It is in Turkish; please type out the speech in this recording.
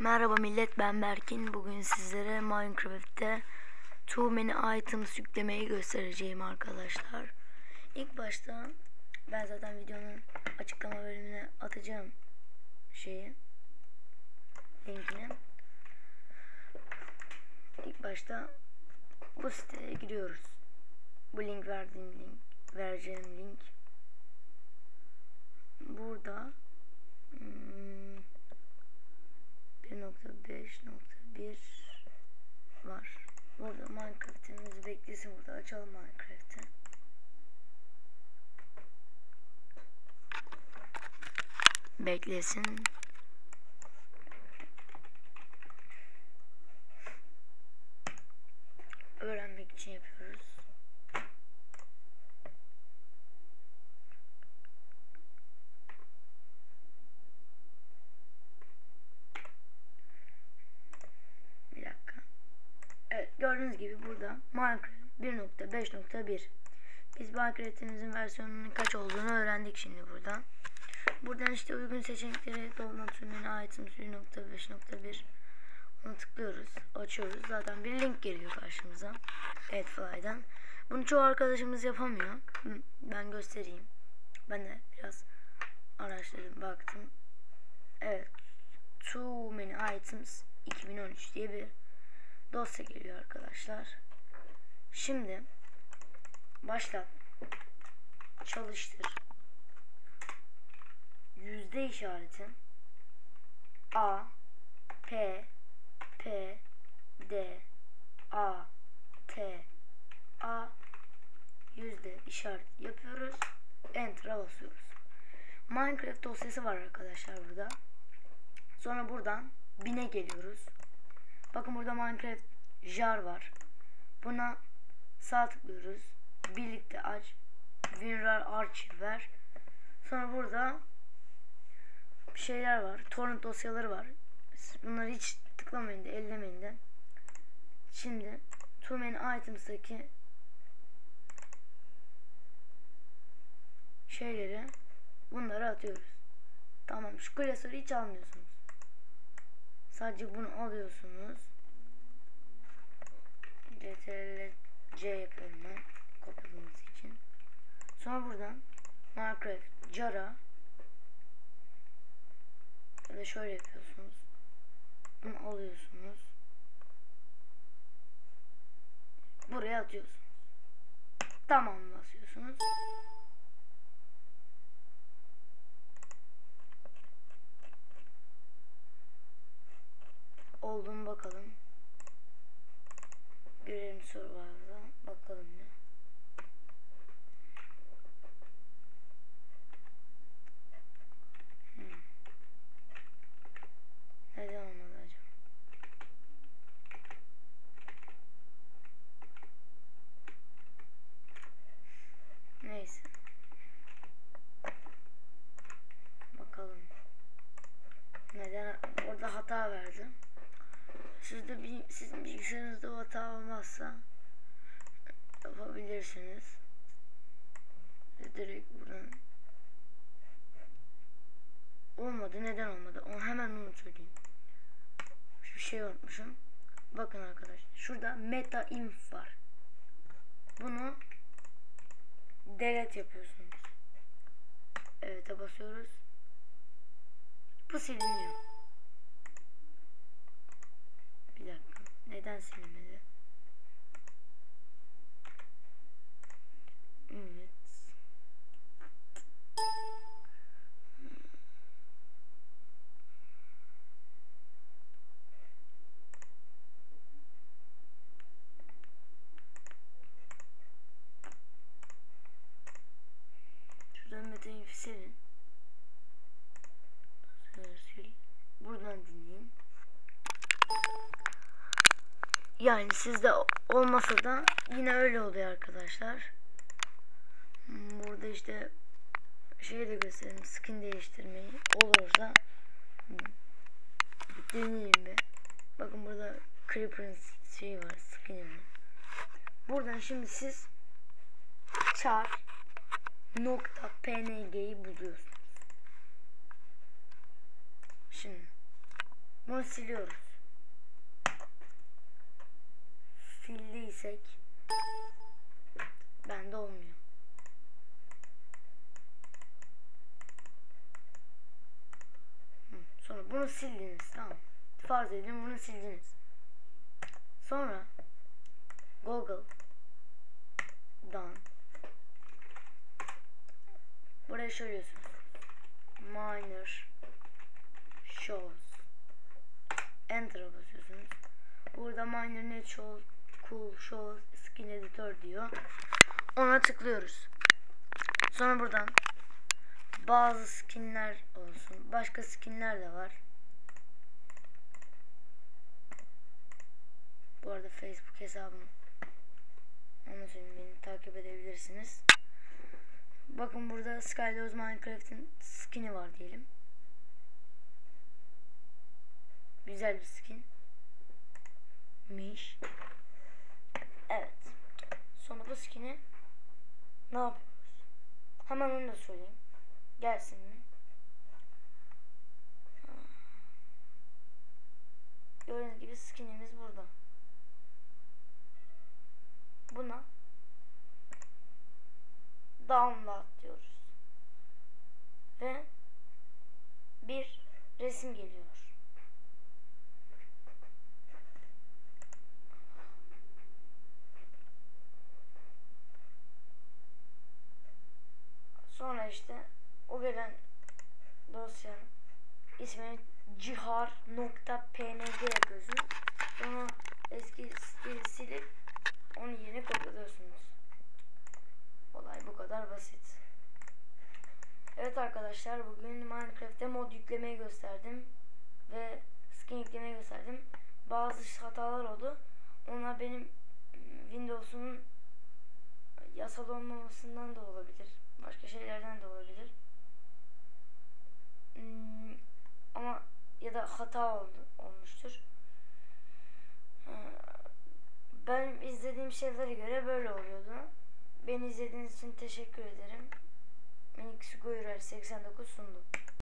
Merhaba millet ben Berkin. Bugün sizlere Minecraft'te Too Many Items yüklemeyi göstereceğim arkadaşlar. İlk başta ben zaten videonun açıklama bölümüne atacağım şeyi linkini. İlk başta bu siteye giriyoruz. Bu link verdiğim link, vereceğim link. Burada hmm, 1.5.1 var. Burada Minecraft'imiz beklesin burada açalım Minecraft'i. Beklesin. Öğrenmek için yapıyoruz. Bir dakika. Evet gördüğünüz gibi burada Minecraft 1.5.1 Biz Minecraft'imizin versiyonunun kaç olduğunu öğrendik şimdi buradan. Buradan işte uygun seçenekleri download sürümüne items 1.5.1 onu tıklıyoruz. Açıyoruz. Zaten bir link geliyor karşımıza. Adfly'dan. Bunu çoğu arkadaşımız yapamıyor. Ben göstereyim. Ben de biraz araştırdım, baktım. Evet. Too many items 2013 diye bir dosya geliyor arkadaşlar. Şimdi başlat. Çalıştır. Yüzde işareti A P P D A T A yüzde işaret yapıyoruz. Enter'a basıyoruz. Minecraft dosyası var arkadaşlar burada. Sonra buradan bine geliyoruz. Bakın burada Minecraft jar var. Buna sağ tıklıyoruz. Birlikte aç. WinRAR archive ver. Sonra burada şeyler var. Torrent dosyaları var. Bunları hiç tıklamayın da ellemeyin de. Şimdi Too Many Items'daki şeyleri bunları atıyoruz. Tamam şu klasörü hiç almıyorsunuz. Sadece bunu alıyorsunuz. CTRL C yapıyorum ben kopyalaması için. Sonra buradan Minecraft Jara ya da şöyle yapıyorsunuz. Bunu alıyorsunuz. Buraya atıyorsunuz. Tamam basıyorsunuz. Oldu mu bakalım. Görelim Survivor'da. Bakalım ne. Hmm. Neden olmadı acaba? Neyse. Bakalım. Neden orada hata verdi? Sizde bir, sizin bilgisayarınızda hata olmazsa yapabilirsiniz. Direkt buradan olmadı. Neden olmadı? Onu hemen onu. Şu şey unutmuşum. Bakın arkadaşlar. Şurada meta inf var. Bunu delete yapıyorsunuz. Evet basıyoruz. Bu siliniyor. Bir dakika. Neden silinmedi? Evet. Şuradan silin. Sil. Buradan dinleyin. Yani sizde olmasa da yine öyle oluyor arkadaşlar. Hmm, Burada işte şey de göstereyim. Skin değiştirmeyi olursa deneyeyim bir. Bakın burada Creeper'ın şeyi var. Skin'i. Buradan şimdi siz char nokta png'yi buluyorsunuz. Şimdi Bunu siliyoruz. Sildiysek bende olmuyor. Sonra bunu sildiniz tamam. Farz edin bunu sildiniz. Sonra Google'dan buraya söylüyorsunuz. Minor shows Enter'a basıyorsunuz. Burada minor net shows cool shows skin editor diyor. Ona tıklıyoruz. Sonra buradan bazı skinler olsun. Başka skinler de var. Bu arada Facebook hesabım. Onu söyleyeyim beni takip edebilirsiniz. Bakın burada Skydoors Minecraft'in skin'i var diyelim. Güzel bir skin. Miş. Bu skin'i ne yapıyoruz? Hemen onu da söyleyeyim. Gelsin mi? Gördüğünüz gibi skinimiz burada. Buna download diyoruz. Ve bir resim geliyor. Sonra işte o gelen dosyanın ismini cihar.png yapıyorsunuz. Sonra eski siteyi silip onun yerine kopyalıyorsunuz. Olay bu kadar basit. Evet arkadaşlar bugün Minecraft'te mod yüklemeyi gösterdim. Ve skin yüklemeyi gösterdim. Bazı hatalar oldu. Onlar benim ım, Windows'un yasal olmamasından da olabilir. Başka şeylerden de olabilir. Hmm, ama ya da hata oldu, olmuştur. Ben izlediğim şeylere göre böyle oluyordu. Beni izlediğiniz için teşekkür ederim. Minik Suguyurer 89 sundu.